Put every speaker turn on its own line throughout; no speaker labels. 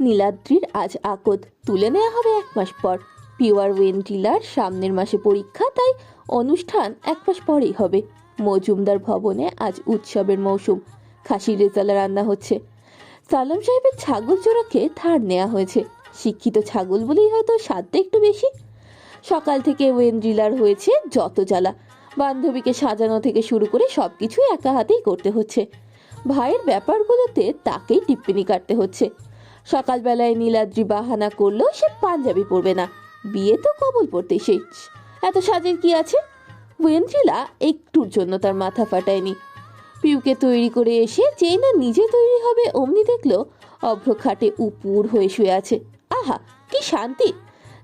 নীলাদ্রির আজ আকদ তুলে নেওয়া হবে এক মাস পর। পিওয়ার ওয়েন্টিলার সামনের মাসে পরীক্ষা, তাই অনুষ্ঠান এক মাস পরেই হবে। মজুমদার ভবনে আজ উৎসবের মৌসুম। খাসির রেজালা রান্না হচ্ছে। সালাম সাহেবের ছাগল জোড়াকে ধার নেওয়া হয়েছে। শিক্ষিত ছাগল বলেই হয়তো স্বাদটা একটু বেশি। সকাল থেকে ওয়েন্ড্রিলার হয়েছে যত জ্বালা। বান্ধবীকে সাজানো থেকে শুরু করে সব কিছুই একা হাতেই করতে হচ্ছে। ভাইয়ের ব্যাপারগুলোতে তাকেই টিপ্পিনি কাটতে হচ্ছে। সকালবেলায় নীলাদ্রি বাহানা করলেও সে পাঞ্জাবি পরবে না। বিয়ে তো কবল পড়তে শেষ। এত সাজের কি আছে? ওয়েন্দ্রিলা একটুর জন্য তার মাথা ফাটায়নি। পিউকে তৈরি করে এসে যেই না নিজে তৈরি হবে, অমনি দেখল অভ্র খাটে উপুর হয়ে শুয়ে আছে। আহা, কি শান্তি!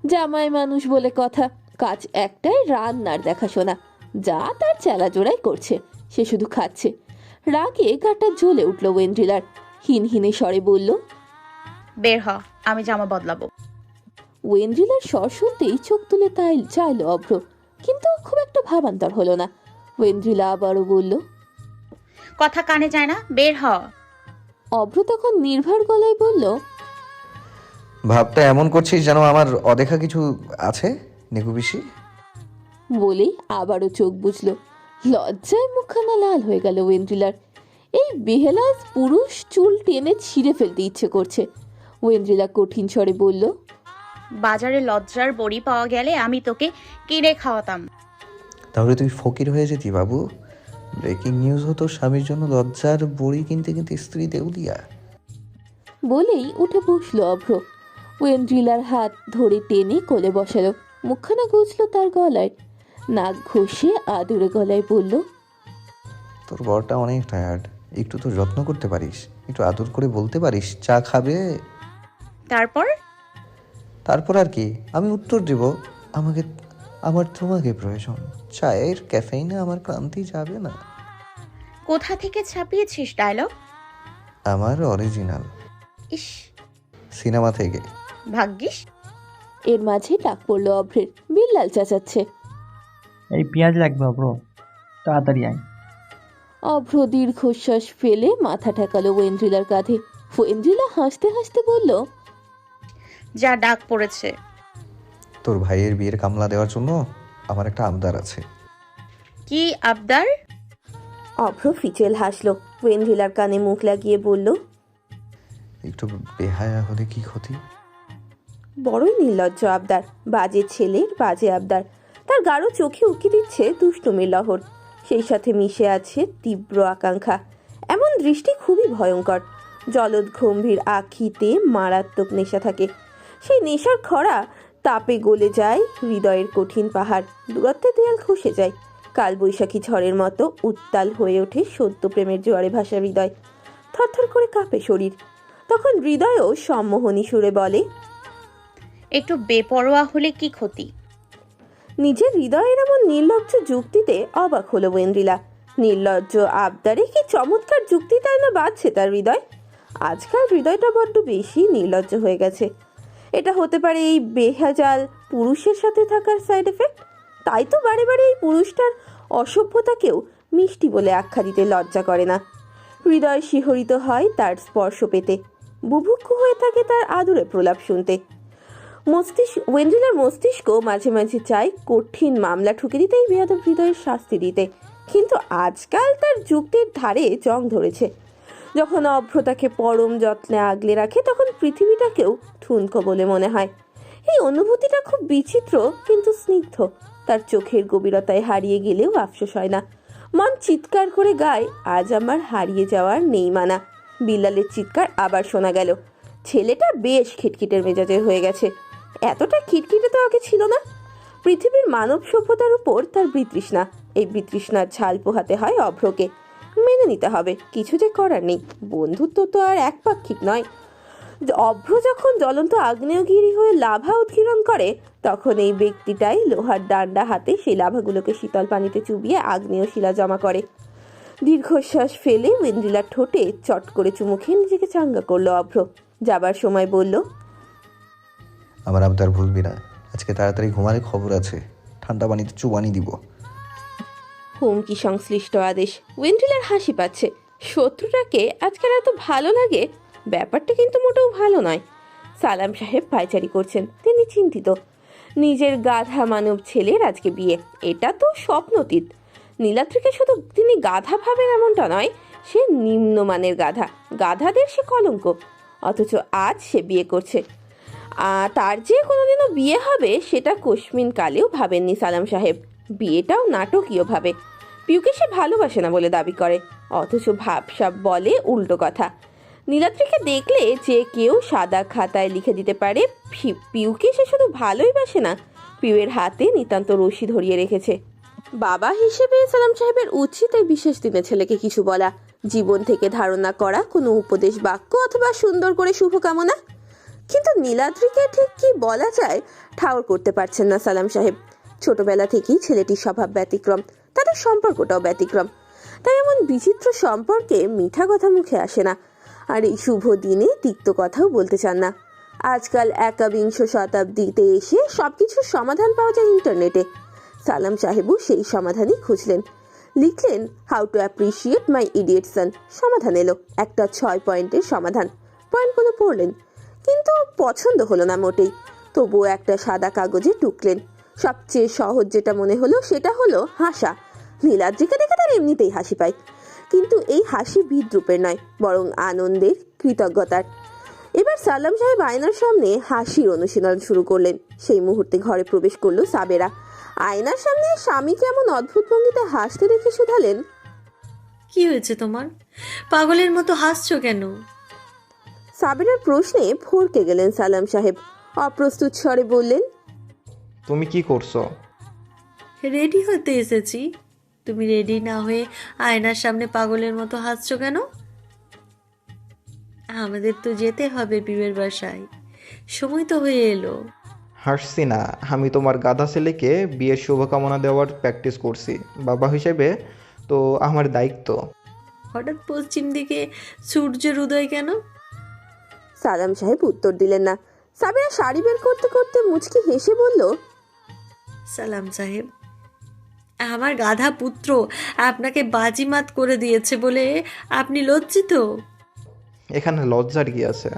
জামাই মানুষ বলে কথা। কাজ একটাই রান্নার দেখাশোনা। যা তার চেলা জোড়াই করছে সে শুধু খাচ্ছে। রাগে গাটা জ্বলে উঠল ওয়েন্ড্রিলার। হিনহিনে স্বরে বলল
বের হ আমি জামা বদলাবো।
ওয়েন্ড্রিলার স্বর শুনতেই চোখ তুলে তাই চাইল অভ্র কিন্তু খুব একটা ভাবান্তর হলো না। ওয়েন্ড্রিলা আবারও বলল
কথা কানে যায় না বের হ।
অভ্র তখন নির্ভর গলায় বলল
ভাবটা এমন করছিস যেন আমার অদেখা কিছু আছে পিসি?
বলেই আবারও চোখ বুঝলো লজ্জায় মুখখানা লাল হয়ে গেল ওয়েন্ড্রিলার এই বেহেলাস পুরুষ চুল টেনে ছিঁড়ে ফেলতে ইচ্ছে করছে। ওয়েন্ড্রিলা কঠিন স্বরে বলল
বাজারে লজ্জার বড়ি পাওয়া গেলে আমি তোকে কিনে খাওয়াতাম।
তাহলে তুই ফকির হয়ে যেতি বাবু। ব্রেকিং নিউজ হতো স্বামীর জন্য লজ্জার বড়ি কিনতে কিনতে স্ত্রী দেউলিয়া।
বলেই উঠে বসল অভ্র। ওয়েন্ড্রিলার হাত ধরে টেনে কোলে বসালো। মুখখানা গুজলো তার গলায়। নাক ঘষে আদুরে গলায় বলল
তোর বরটা অনেক টায়ার্ড একটু তো যত্ন করতে পারিস। একটু আদর করে বলতে পারিস চা খাবে?
তারপর?
তারপর আর কি আমি উত্তর দেব আমাকে আমার তোমাকে প্রয়োজন। চায়ের ক্যাফেইনে আমার ক্লান্তি যাবে না।
কোথা থেকে ছাপিয়েছিস ডায়লগ
আমার অরিজিনাল
ইস।
সিনেমা থেকে।
ভাগ্যিস।
এর মাঝে ডাক পড়ল অভ্রের। বিল্লাল চেঁচাচ্ছে।
এই পেঁয়াজ লাগবে অভ্র তাড়াতাড়ি আয়।
অভ্র দীর্ঘশ্বাস ফেলে মাথা ঠেকালো ওয়েন্ড্রিলার কাঁধে। ওয়েন্ড্রিলা হাসতে হাসতে বলল
যা ডাক পড়েছে।
তোর ভাইয়ের বিয়ের কামলা দেওয়ার জন্য আমার একটা আবদার আছে।
কি আবদার?
অভ্র ফিচেল হাসলো। ওয়েন্ড্রিলার কানে মুখ লাগিয়ে বলল
একটু বেহায়া হলে কি ক্ষতি?
বড়ই নির্লজ্জ আবদার। বাজে ছেলের বাজে আবদার। তার গাঢ় চোখে উকি দিচ্ছে দুষ্টুমির লহর। সেই সাথে মিশে আছে তীব্র আকাঙ্ক্ষা। এমন দৃষ্টি খুবই ভয়ঙ্কর। জলদ গম্ভীর আখিতে মারাত্মক নেশা থাকে। সেই নেশার খরা তাপে গলে যায় হৃদয়ের কঠিন পাহাড়। দূরত্বে দেয়াল খসে যায়। কালবৈশাখী ঝড়ের মতো উত্তাল হয়ে ওঠে সত্য প্রেমের জোয়ারে ভাসা হৃদয়। থরথর করে কাঁপে শরীর। তখন হৃদয়ও সম্মোহনী সুরে বলে,
একটু বেপরোয়া হলে কি ক্ষতি?
নিজের হৃদয়ের এমন নির্লজ্জ যুক্তিতে অবাক হলো ওয়েন্দ্রিলা। নির্লজ্জ আবদারে কি চমৎকার যুক্তি তাই না বাজছে তার হৃদয়? আজকাল হৃদয়টা বড্ড বেশি নির্লজ্জ হয়ে গেছে। এটা হতে পারে এই বেহাজাল পুরুষের সাথে থাকার সাইড এফেক্ট তাই তো বারে বারে এই পুরুষটার অসভ্যতাকেও মিষ্টি বলে আখ্যা দিতে লজ্জা করে না। হৃদয় শিহরিত হয় তার স্পর্শ পেতে। বুভুক্ষু হয়ে থাকে তার আদুরে প্রলাপ শুনতে। মস্তিষ্ক, ওয়েন্ড্রিলার মস্তিষ্ক মাঝে মাঝে চাই কঠিন মামলা ঠুকে দিতেই বেয়াদব হৃদয়ের শাস্তি দিতে। কিন্তু আজকাল তার যুক্তির ধারে জং ধরেছে। যখন অভ্রতাকে পরম যত্নে আগলে রাখে, তখন পৃথিবীটাকেও ঠুনকো বলে মনে হয়। এই অনুভূতিটা খুব বিচিত্র, কিন্তু স্নিগ্ধ। তার চোখের গভীরতায় হারিয়ে গেলেও আফসোস হয় না। মন চিৎকার করে গায়, আজ আমার হারিয়ে যাওয়ার নেই মানা। বিল্লালের চিৎকার আবার শোনা গেল। ছেলেটা বেশ খিটখিটের মেজাজের হয়ে গেছে। এতটা খিটখিটে তো আগে ছিল না। পৃথিবীর মানব সভ্যতার উপর তার বিতৃষ্ণা। এই বিতৃষ্ণার ঝাল পোহাতে হয় অভ্রকে। মেনে নিতে হবে, কিছু যে করার নেই। বন্ধুত্ব তো আর একপাক্ষিক নয়। অভ্র যখন জ্বলন্ত আগ্নেয়গিরি হয়ে লাভা উৎকীর্ণ করে, তখন এই ব্যক্তিটাই লোহার ডান্ডা হাতে সেই লাভাগুলোকে শীতল পানিতে চুবিয়ে আগ্নেয় শিলা জমা করে। দীর্ঘশ্বাস ফেলে ওয়েন্দ্রিলার ঠোঁটে চট করে চুমু খেয়ে নিজেকে চাঙ্গা করল অভ্র। যাবার সময় বলল
আমার আবদার ভুলবি না, আজকে তাড়াতাড়ি ঘুমালে খবর আছে। ঠান্ডা পানিতে চুবানি দিব।
হুমকি সংশ্লিষ্ট আদেশ। ওয়েন্ড্রিলার হাসি পাচ্ছে। শত্রুটাকে আজকাল এত ভালো লাগে, ব্যাপারটা কিন্তু মোটেও ভালো নয়। সালাম সাহেব পায়চারি করছেন, তিনি চিন্তিত। নিজের গাধা মানব ছেলের আজকে বিয়ে, এটা তো স্বপ্নতীত। নীলাদ্রিকে শুধু তিনি গাধা ভাবেন এমনটা নয়, সে নিম্নমানের গাধা। গাধাদের সে কলঙ্ক। অথচ আজ সে বিয়ে করছে। তার যে কোনোদিনও বিয়ে হবে, সেটা কোশ্মিন কালেও ভাবেননি সালাম সাহেব। বিয়েটাও নাটকীয়ভাবে পিউকে সে ভালোবাসে না বলে দাবি করে। অথচ ভাবসাব বলে উল্টো কথা। নীলাদ্রিকে দেখলে যে কেউ সাদা খাতায় লিখে দিতে পারে পিউকে সে শুধু ভালোই বাসে না, পিউয়ের হাতে নিতান্ত রশি ধরিয়ে রেখেছে। বাবা হিসেবে সালাম সাহেবের উচিত এই বিশেষ দিনে ছেলেকে কিছু বলা। জীবন থেকে ধারণা করা, কোনো উপদেশ বাক্য অথবা সুন্দর করে শুভকামনা। কিন্তু নীলাদ্রিকে ঠিক কি বলা যায় ঠাউর করতে পারছেন না সালাম সাহেব। ছোটবেলা থেকেই ছেলেটির স্বভাব ব্যতিক্রম, তাদের সম্পর্কটাও ব্যতিক্রম। তাই এমন বিচিত্র সম্পর্কে মিঠা কথা মুখে আসে না। আর এই শুভ দিনে তিক্ত কথাও বলতে চান না। আজকাল একাবিংশ শতাব্দীতে এসে সবকিছুর সমাধান পাওয়া যায় ইন্টারনেটে। সালাম সাহেবও সেই সমাধানই খুঁজলেন। লিখলেন how to appreciate my idiot son সমাধান এলো। একটা ছয় পয়েন্টের সমাধান। পয়েন্টগুলো পড়লেন। কিন্তু পছন্দ হলো না মোটেই। তবুও একটা সাদা কাগজে টুকলেন। সবচেয়ে সহজ যেটা মনে হলো সেটা হলো হাসা। নীলাদ্রিকে দেখে তার এমনিতেই হাসি পায়। কিন্তু এই হাসি বিদ্রুপের নয়, বরং আনন্দের কৃতজ্ঞতার। এবার সালাম সাহেব আয়নার সামনে হাসির অনুশীলন শুরু করলেন। সেই মুহূর্তে ঘরে প্রবেশ করল সাবেরা। আয়নার সামনে স্বামী কেমন অদ্ভুত ভঙ্গিতে হাসতে দেখে শুধালেন,
কি হয়েছে তোমার? পাগলের মতো হাসছো কেন?
সাবেরার প্রশ্নে ভরকে গেলেন সালাম সাহেব। অপ্রস্তুত স্বরে বললেন
তুমি কি করছ?
রেডি হতে এসেছি। তুমি রেডি না হয়ে আয়নার সামনে পাগলের মতো হাসছো কেন? আমাদের তো যেতে হবে বিবের বাসায়। সময় তো হয়ে এলো।
হাসছি না। আমি তোমার গাধা ছেলেকে বিয়ের শুভকামনা দেওয়ার প্র্যাকটিস করছি। বাবা হিসেবে তো আমার দায়িত্ব।
হঠাৎ পশ্চিম দিকে সূর্যের উদয় কেন?
সালাম সাহেব উত্তর দিলেন না। সাবেরা শাড়ি বের করতে করতে মুচকি হেসে বলল
সালাম সাহেব আমার গাধা পুত্র আপনাকে বাজিমাত করে দিয়েছে বলে আপনি লজ্জিত?
এখানে লজ্জার কি আছে?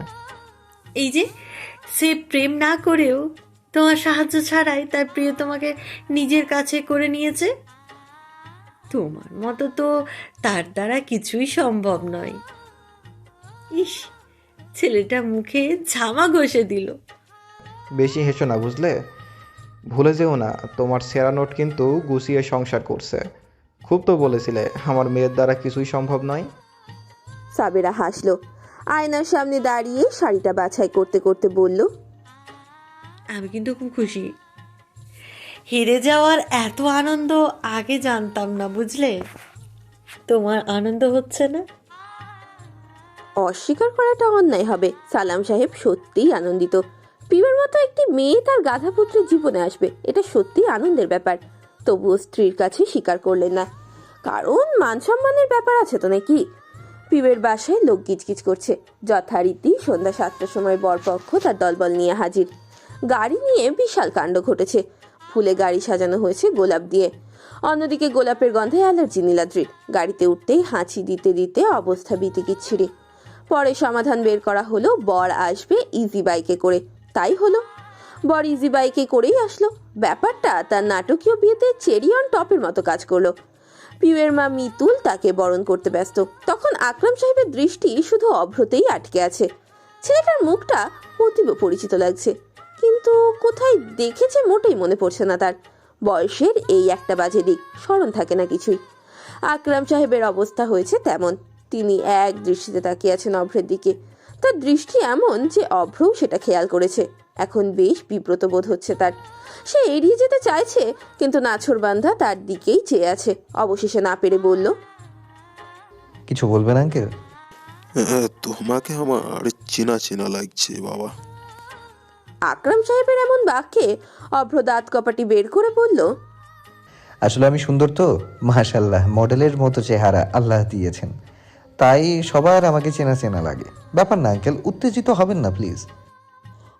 এই যে সে প্রেম না করেও তোমার সাহায্য ছাড়াই তার প্রিয় তোমাকে নিজের কাছে করে নিয়েছে? তোমার মতো তো তার দ্বারা কিছুই সম্ভব নয়। ইস ছেলেটা মুখে ঝামা ঘষে দিল।
বেশি হেসো না বুঝলে? ভুলে যেও না তোমার সেরা নোট কিন্তু গুছিয়ে সংসার করছে। খুব তো বলেছিলে আমার মেয়ের দ্বারা কিছুই সম্ভব নয়।
সাবেরা হাসলো। আয়নার সামনে দাঁড়িয়ে শাড়িটা বাছাই করতে করতে বলল
আমি কিন্তু খুব খুশি। হেরে যাওয়ার এত আনন্দ আগে জানতাম না বুঝলে? তোমার আনন্দ হচ্ছে না?
অস্বীকার করাটা অন্যায় হবে, সালাম সাহেব সত্যিই আনন্দিত। পিবের মতো একটি মেয়ে তার গাধা পুত্রের জীবনে আসবে, এটা সত্যি আনন্দের ব্যাপার। তবুও স্ত্রীর কাছে স্বীকার করলেন না। কারণ মান সম্মানের ব্যাপার আছে তো নাকি? পিবের বাসায় লোক গিজগিজ করছে। যথারীতি সন্ধ্যা সাতটার সময় বরপক্ষ তার দলবল নিয়ে হাজির। গাড়ি নিয়ে বিশাল কাণ্ড ঘটেছে। ফুলে গাড়ি সাজানো হয়েছে গোলাপ দিয়ে। অন্যদিকে গোলাপের গন্ধে অ্যালার্জি নীলাদ্রির। গাড়িতে উঠতেই হাঁচি দিতে দিতে অবস্থা বিতিকিচ্ছিরি পরে সমাধান বের করা হলো। বর আসবে ইজি বাইকে করে। তাই হলো। বর ইজি বাইকে করেই আসলো। ব্যাপারটা তার নাটকীয় বিয়েতে চেরি অন টপের মতো কাজ করল। পিউয়ের মা মিতুল তাকে বরণ করতে ব্যস্ত। তখন আকরাম সাহেবের দৃষ্টি শুধু অভ্রতেই আটকে আছে। ছেলেটার মুখটা অতীব পরিচিত লাগছে। কিন্তু কোথায় দেখেছে মোটেই মনে পড়ছে না তার। বয়সের এই একটা বাজে দিক, স্মরণ থাকে না কিছুই। আকরাম সাহেবের অবস্থা হয়েছে তেমন। তিনি এক দৃষ্টিতে তাকিয়ে আছেন অভ্রের দিকে। তার দৃষ্টি এমন যে অভ্রও সেটা খেয়াল করেছে। এখন বেশ বিব্রত বোধ হচ্ছে তার। সে এড়িয়ে যেতে চাইছে কিন্তু নাছরবান্ধা তার দিকেই চেয়ে আছে। অবশেষে না পেরে বলল
কিছু বলবেন আঙ্কেল?
হ্যাঁ তোমাকে আমার চেনা চেনা লাগছে বাবা।
আকরাম সাহেবের এমন বাক্যে অভ্র দাঁত কপাটি বের করে বলল
আসলে আমি সুন্দর তো। মাশাল্লাহ মডেলের মতো চেহারা আল্লাহ দিয়েছেন। তাই সবার আমাকে চেনা চেনা লাগে। ব্যাপার না, আঙ্কেল, উত্তেজিত হবেন না, প্লিজ।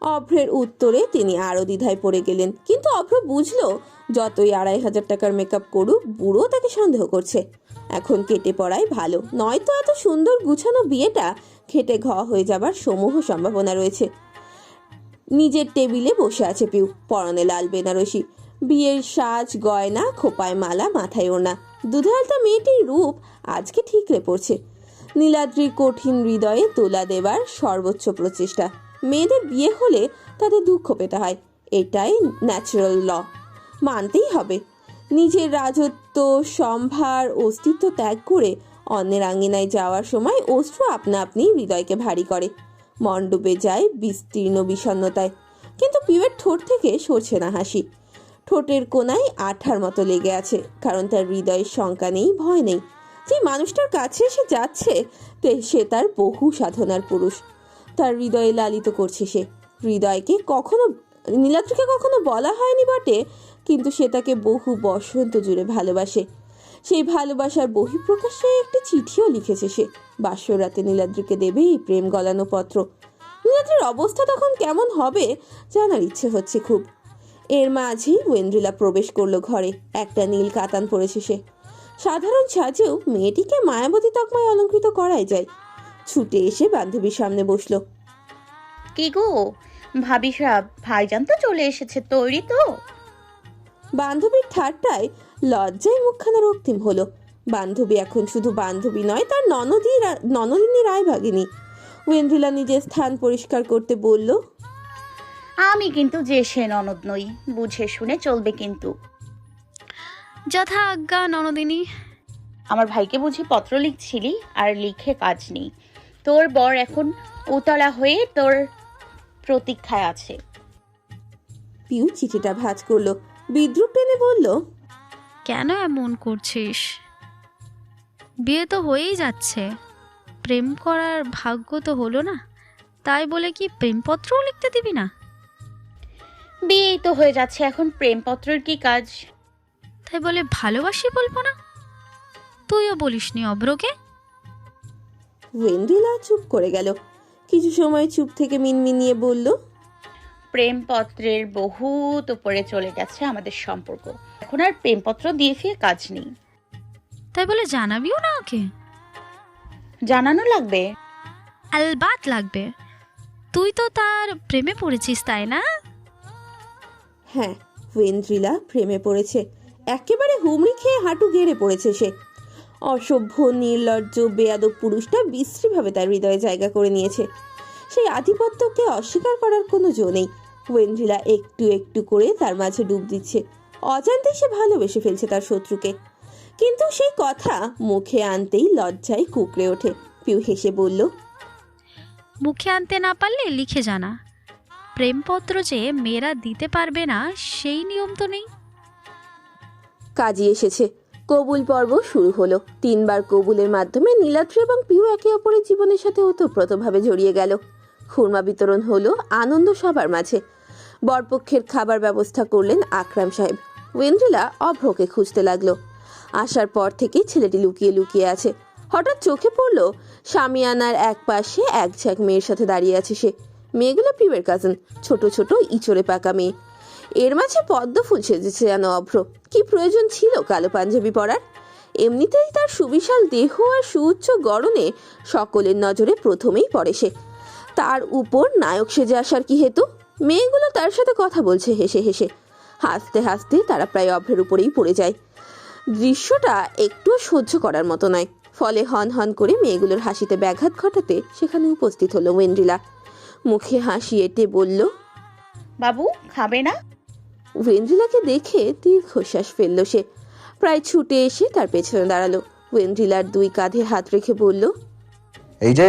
অভ্রের উত্তরে তিনি আরও দ্বিধায় পড়ে গেলেন। কিন্তু অভ্র বুঝলো, যতই আড়াই হাজার টাকার মেকআপ করুক, বুড়ো তাকে সন্দেহ করছে। এখন কেটে পড়াই ভালো, নয়তো এত সুন্দর গুছানো বিয়েটা খেটে ঘ হয়ে যাবার সমূহ সম্ভাবনা রয়েছে। নিজের টেবিলে বসে আছে পিউ, পরনে লাল বেনারসি। বিয়ের সাজ, গয়না, খোপায় মালা, মাথায় ওড়না। দুধালতা মেয়েটির রূপ আজকে ঠিকরে পড়ছে। নীলাদ্রির কঠিন হৃদয়ে তোলা দেবার সর্বোচ্চ প্রচেষ্টা। মেয়েদের বিয়ে হলে তাদের দুঃখ পেতে হয়। এটাই ন্যাচারাল ল মানতেই হবে। নিজের রাজত্ব, সম্ভার, অস্তিত্ব ত্যাগ করে অন্যের আঙ্গিনায় যাওয়ার সময় অশ্রু আপনা আপনি হৃদয়কে ভারী করে। মণ্ডপে যায় বিস্তীর্ণ বিষণ্ণতায়। কিন্তু পিউয়ের ঠোঁট থেকে সরছে না হাসি। ঠোঁটের কোনায় আঠার মতো লেগে আছে, কারণ তার হৃদয়ের শঙ্কা নেই, ভয় নেই। যে মানুষটার কাছে এসে যাচ্ছে, তে- সে তার বহু সাধনার পুরুষ। তার হৃদয়ে লালিত করছে সে। হৃদয়কে কখনো, নীলাদ্রিকে কখনো বলা হয়নি বটে, কিন্তু সে তাকে বহু বসন্ত জুড়ে ভালোবাসে। সেই ভালোবাসার বহিঃপ্রকাশে একটি চিঠিও লিখেছে সে। বাস্যরাতে নীলাদ্রিকে দেবে এই প্রেম গলানো পত্র। নীলাদ্রির অবস্থা তখন কেমন হবে, জানার ইচ্ছে হচ্ছে খুব। এর মাঝেই ওয়েন্দ্রিলা প্রবেশ করল ঘরে। একটা নীল কাতান পড়েছে সে। সাধারণ সাজেও মেয়েটিকে মায়াবতী তকমায় অলঙ্কৃত করাই যায়। ছুটে এসে বান্ধবীর সামনে বসল।
কি গো? ভাবি সাহেব ভাইজান তো চলে এসেছে তৈরি তো।
বান্ধবীর ঠাট্টায় লজ্জায় মুখখানা রক্তিম হলো। বান্ধবী এখন শুধু বান্ধবী নয় তার ননদী ননদিনী রায় ভাগিনী ওয়েন্দ্রিলা নিজের স্থান পরিষ্কার করতে বলল
আমি কিন্তু যে সে ননদ নই বুঝে শুনে চলবে কিন্তু।
যথা আজ্ঞা ননদিনী।
আমার ভাইকে বুঝি পত্র লিখছিলি আর লিখে কাজ নেই। তোর বর এখন উতলা হয়ে তোর প্রতীক্ষায় আছে।
পিউ চিঠিটা ভাঁজ করল। বিদ্রুপ টেনে বলল
কেন এমন করছিস? বিয়ে তো হয়েই যাচ্ছে। প্রেম করার ভাগ্য তো হলো না। তাই বলে কি প্রেমপত্রও লিখতে দিবি না?
বিয়েই তো হয়ে যাচ্ছে। এখন প্রেমপত্রের কি কাজ?
তাই বলে ভালোবাসি বলব না? তুইও বলিসনি অব্রকে?
ওয়েন্দ্রিলা চুপ করে গেল। কিছু সময় চুপ থেকে মিনমিনিয়ে বলল
প্রেমপত্রের বহুত উপরে চলে গেছে আমাদের সম্পর্ক। এখন আর প্রেমপত্র দিয়ে ফিরে কাজ নেই।
তাই বলে জানাবিও না ওকে?
জানানো লাগবে।
আলবাত লাগবে। তুই তো তার প্রেমে পড়েছিস তাই না?
হ্যাঁ ওয়েন্দ্রিলা প্রেমে পড়েছে। একেবারে হুমড়ি খেয়ে হাঁটু গেড়ে পড়েছে সে। অসভ্য, নির্লজ্জ, বেয়াদব পুরুষটা বিশ্রীভাবে তার হৃদয়ে জায়গা করে নিয়েছে। সেই আধিপত্যকে অস্বীকার করার কোনো জো নেই। ওয়েন্দ্রিলা একটু একটু করে তার মাঝে ডুব দিচ্ছে। অজান্তে সে ভালোবেসে ফেলছে তার শত্রুকে। কিন্তু সেই কথা মুখে আনতেই লজ্জায় কুকড়ে ওঠে। পিউ হেসে বলল,
মুখে আনতে না পারলে লিখে জানা। প্রেমপত্র যে মেয়েরা দিতে পারবে না, সেই নিয়ম তো নেই।
কাজী এসেছে। কবুল পর্ব শুরু হলো। তিনবার কবুলের মাধ্যমে নীলাদ্রি এবং পিউ একে অপরের জীবনের সাথে ওতপ্রোতভাবে জড়িয়ে গেল। খুরমা বিতরণ হলো আনন্দ সবার মাঝে। বরপক্ষের খাবার ব্যবস্থা করলেন আকরাম সাহেব। ওয়েন্দ্রিলা অভ্রকে খুঁজতে লাগল। আসার পর থেকে ছেলেটি লুকিয়ে লুকিয়ে আছে। হঠাৎ চোখে পড়ল সামিয়ানার এক পাশে এক ঝাঁক মেয়ের সাথে দাঁড়িয়ে আছে সে। মেয়েগুলো পিউয়ের কাজিন ছোট ছোট ইচড়ে পাকা মেয়ে। এর মাঝে পদ্ম ফুল সেজেছে যেন অভ্র। কি প্রয়োজন ছিল কালো পাঞ্জাবি পরার? এমনিতেই তার সুবিশাল দেহ আর সুউচ্চ গড়নে সকলের নজরে প্রথমেই পড়ে সে। তার উপর নায়ক সেজে আসার কি হেতু? মেয়েগুলো তার সাথে কথা বলছে হেসে হেসে। হাসতে হাসতে তারা প্রায় অভ্রের উপরেই পড়ে যায়। দৃশ্যটা একটু সহ্য করার মতো নয়। ফলে হন হন করে মেয়েগুলোর হাসিতে ব্যাঘাত ঘটাতে সেখানে উপস্থিত হলো ওয়েন্ড্রিলা। মুখে হাসি এঁটে বলল,
বাবু, খাবে না?
ওয়েন্দ্রিলাকে দেখে দীর্ঘশ্বাস ফেলল সে। প্রায় ছুটে এসে তার পেছনে দাঁড়াল। ওয়েন্দ্রিলার দুই কাঁধে হাত রেখে বলল
এই যে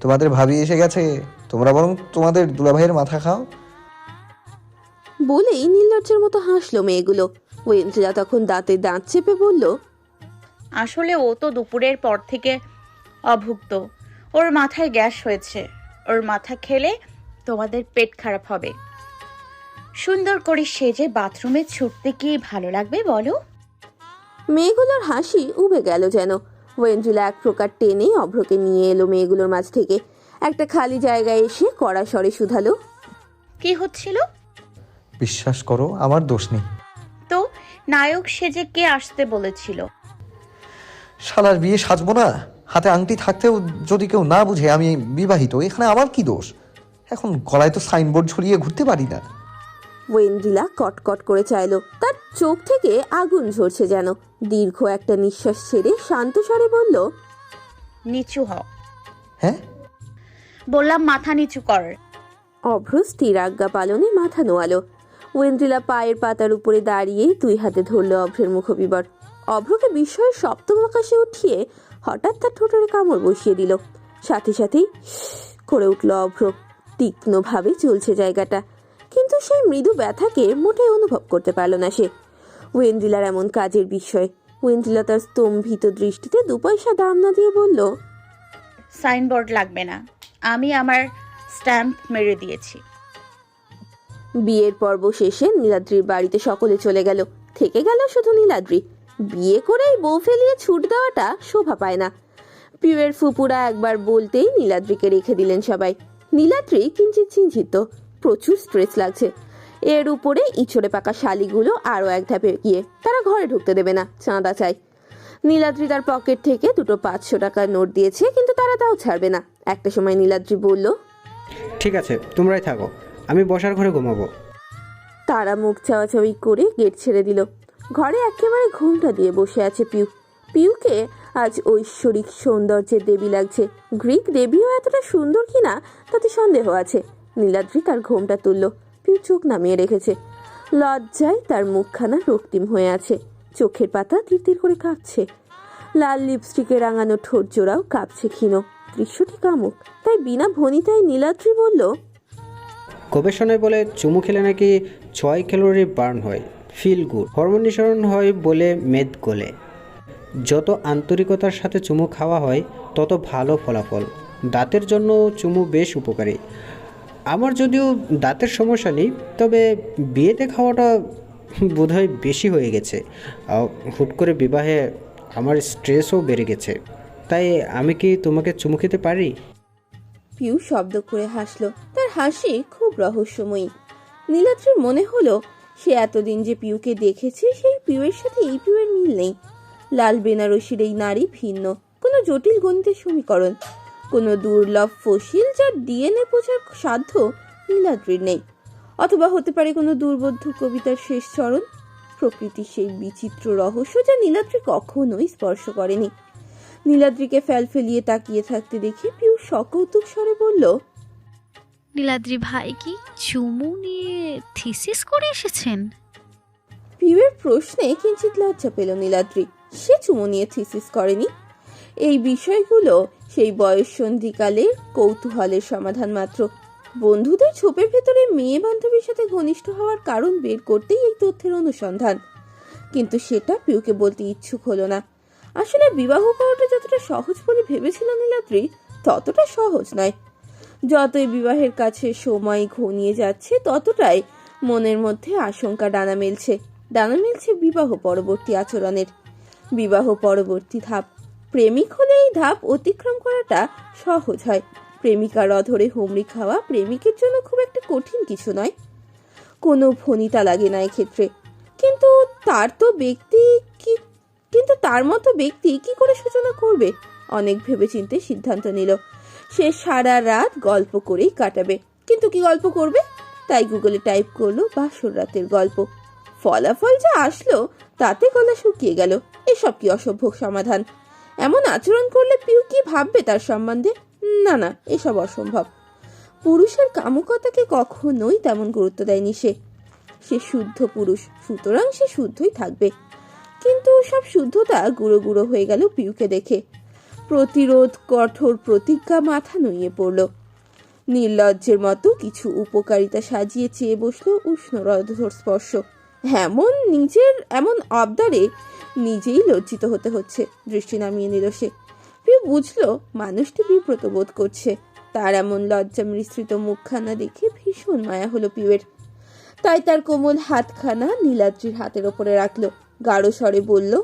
তোমাদের ভাবি এসে গেছে। তোমরা বরং তোমাদের দুলাভাইয়ের মাথা খাও।
বলেই নীলজ্জের মতো হাসলো মেয়েগুলো। ওয়েন্দ্রিলা তখন দাঁতে দাঁত চেপে বলল
আসলে ও তো দুপুরের পর থেকে অভুক্ত। ওর মাথায় গ্যাস হয়েছে। ওর মাথা খেলে তোমাদের পেট খারাপ হবে। সুন্দর করে সেজে বাথরুমে ছুটতে কি ভালো লাগবে বলো?
মেয়েগুলোর হাসি উবে গেল যেন। ওয়েন্দ্রিলা এক প্রকার টেনে অভ্রকে নিয়ে এলো মেয়েগুলোর মাঝ থেকে। একটা খালি জায়গায় এসে কড়া স্বরে শুধালো।
কি হচ্ছিল?
বিশ্বাস করো আমার দোষ নেই।
তো নায়ক সেজে কে আসতে বলেছিল?
শালার বিয়ে সাজবো না। হাতে আংটি থাকতেও যদি কেউ না বুঝে আমি বিবাহিত এখানে আমার কি দোষ? এখন গলায় তো সাইনবোর্ড ঝুলিয়ে ঘুরতে পারি না।
ওয়েন্দ্রিলা কটকট করে চাইল। তার চোখ থেকে আগুন ঝরছে যেন। দীর্ঘ একটা নিঃশ্বাস ছেড়ে শান্ত স্বরে বলল
নিচু হ।
হ্যাঁ?
বললাম মাথা নিচু কর।
অভ্র স্থির আজ্ঞা পালনে মাথা নোয়ালো। ওয়েন্দ্রিলা পায়ের পাতার উপরে দাঁড়িয়ে দুই হাতে ধরল অভ্রের মুখবিবর। অভ্রকে বিস্ময়ের সপ্তম আকাশে উঠিয়ে হঠাৎ তার ঠোঁটের কামড় বসিয়ে দিল। সাথে সাথেই করে উঠল অভ্র। তীক্ষ্ণভাবে চলছে জায়গাটা। কিন্তু সেই মৃদু ব্যথাকে মোটেই অনুভব করতে পারল না সে। ওয়েন্দ্রিলার এমন কাজের বিষয়। ওয়েন্দ্রিলা তার স্তম্ভিত দৃষ্টিতে দু পয়সা দাম না দিয়ে বলল
সাইনবোর্ড লাগবে না। আমি আমার স্ট্যাম্প মেরে দিয়েছি।
বিয়ের পর্ব শেষে নীলাদ্রির বাড়িতে সকলে চলে গেল। থেকে গেল শুধু নীলাদ্রি। বিয়ে করেই বউ ফেলিয়ে ছুট দেওয়াটা শোভা পায় না। পিউয়ের ফুপুরা একবার বলতেই নীলাদ্রিকে রেখে দিলেন সবাই। নীলাদ্রি কিঞ্চিত চিন্তিত। প্রচুর স্ট্রেস লাগছে। এর উপরে ইঁচড়ে পাকা শালিগুলো আরও এক ধাপে গিয়ে তারা ঘরে ঢুকতে দেবে না চাঁদা চাই। নীলাদ্রি তার পকেট থেকে দুটো পাঁচশো টাকার নোট দিয়েছে কিন্তু তারা তাও ছাড়বে না। একটা সময় নীলাদ্রি বলল
ঠিক আছে তোমরাই থাকো আমি বসার ঘরে ঘুমাবো।
তারা মুখ চাওয়াচাওয়ি করে গেট ছেড়ে দিল। ঘরে একেবারে ঘুমটা দিয়ে বসে আছে পিউ। পিউকে আজ ঐশ্বরিক সৌন্দর্যের দেবী লাগছে। গ্রিক দেবীও এতটা সুন্দর কিনা তাতে সন্দেহ আছে। নীলাদ্রি তার ঘোমটা তুলল। পিউ চোখ নামিয়ে রেখেছে। লজ্জায় তার মুখখানা রক্তিম হয়ে আছে। চোখের পাতা তীর তীর করে কাঁপছে। লাল লিপস্টিকে রাঙানো ঠোঁট জোড়াও কাঁপছে ক্ষীণ। দৃশ্যটি কামুক। তাই বিনা ভনিতায় নীলাদ্রি বলল
গবেষণায় বলে চুমু খেলে নাকি ছয় ক্যালোরি বার্ন হয়? Feel good. হরমোন নিঃসরণ হয় বলে মেদ গলে। যত আন্তরিকতার সাথে চুমু খাওয়া হয়, তত ভালো ফলাফল। দাঁতের জন্য চুমু বেশ উপকারী। আমার যদিও দাঁতের সমস্যা নেই, তবে বিয়েতে খাওয়াটা বোধহয় বেশি হয়ে গেছে। হুট করে বিবাহে আমার স্ট্রেসও বেড়ে গেছে। তাই আমি কি তোমাকে চুমু খেতে পারি?
পিউ শব্দ করে হাসলো। তার হাসি খুব রহস্যময়ী। নীলাদ্রির মনে হলো, সে এতদিন যে পিউকে দেখেছে, সেই পিউয়ের সাথে এই পিউয়ের মিল নেই। লাল বেনারসির এই নারী ভিন্ন। কোনো জটিল গণিতের সমীকরণ। কোনো দুর্লভ ফসিল যার ডিএনএ বোঝার সাধ্য নীলাদ্রির নেই। অথবা হতে পারে কোনো দুর্বোধ্য কবিতার শেষ চরণ। প্রকৃতির সেই বিচিত্র রহস্য যা নীলাদ্রি কখনোই স্পর্শ করেনি। নীলাদ্রিকে ফেল ফেলিয়ে তাকিয়ে থাকতে দেখে পিউ সকৌতুক স্বরে বলল
নীলাদ্রি ভাই কি চুমু নিয়ে থিসিস করে এসেছেন?
পিউয়ের প্রশ্নে কিঞ্চিত লজ্জা পেল নীলাদ্রি। সে চুমু নিয়ে থিসিস করেনি। এই বিষয়গুলো সেই বয়ঃসন্ধিকালের কৌতূহলের সমাধান মাত্র। বন্ধুদের ছোপের ভেতরে মেয়ে বান্ধবীর সাথে ঘনিষ্ঠ হওয়ার কারণ বের করতেই এই তথ্যের অনুসন্ধান। কিন্তু সেটা পিউকে বলতে ইচ্ছুক হলো না। আসলে বিবাহ করাটা যতটা সহজ বলে ভেবেছিল নীলাদ্রি, ততটা সহজ নয়। যতই বিবাহের কাছে সময় ঘনিয়ে যাচ্ছে, ততটাই মনের মধ্যে আশঙ্কা ডানা মেলছে। ডানা মেলছে বিবাহ পরবর্তী আচরণের। বিবাহ পরবর্তী ধাপ প্রেমিক হলে এই ধাপ অতিক্রম করাটা সহজ হয়। প্রেমিকার অধরে হুমড়ি খাওয়া প্রেমিকের জন্য খুব একটা কঠিন কিছু নয়। কোনো ভনিতা লাগে না এক্ষেত্রে। কিন্তু তার তো ব্যক্তি কি, কিন্তু তার মতো ব্যক্তি কি করে সূচনা করবে? অনেক ভেবেচিন্তে সিদ্ধান্ত নিল। সে সারা রাত গল্প করেই কাটাবে। কিন্তু কি গল্প করবে? তাই গুগলে টাইপ করল বাসর রাতের গল্প। ফলাফল যা আসলো তাতে গলা শুকিয়ে গেল। এসব কি অসভ্য সমাধান? এমন আচরণ করলে পিউ কি ভাববে তার সম্বন্ধে? না না, এসব অসম্ভব। পুরুষের কামুকতাকে কখনোই তেমন গুরুত্ব দেয়নি সে। সে শুদ্ধ পুরুষ, সুতরাং সে শুদ্ধই থাকবে। কিন্তু সব শুদ্ধতা গুঁড়ো গুঁড়ো হয়ে গেল পিউকে দেখে। প্রতিরোধ, কঠোর প্রতিজ্ঞা মাথা নুইয়ে পড়ল। নির্লজ্জের মতো কিছু উপকারিতা সাজিয়ে চেয়ে বসল উষ্ণ রধর স্পর্শ। এমন নিজের এমন আবদারে নিজেই লজ্জিত হতে হচ্ছে, দৃষ্টি নামিয়ে নিল সে। পিউ বুঝলো মানুষটি বিব্রত বোধ করছে। তার এমন লজ্জা মিশ্রিত মুখখানা দেখে ভীষণ মায়া হলো পিউয়ের। তাই তার কোমল হাতখানা নীলাদ্রির হাতের ওপরে রাখল। গাঢ় স্বরে বলল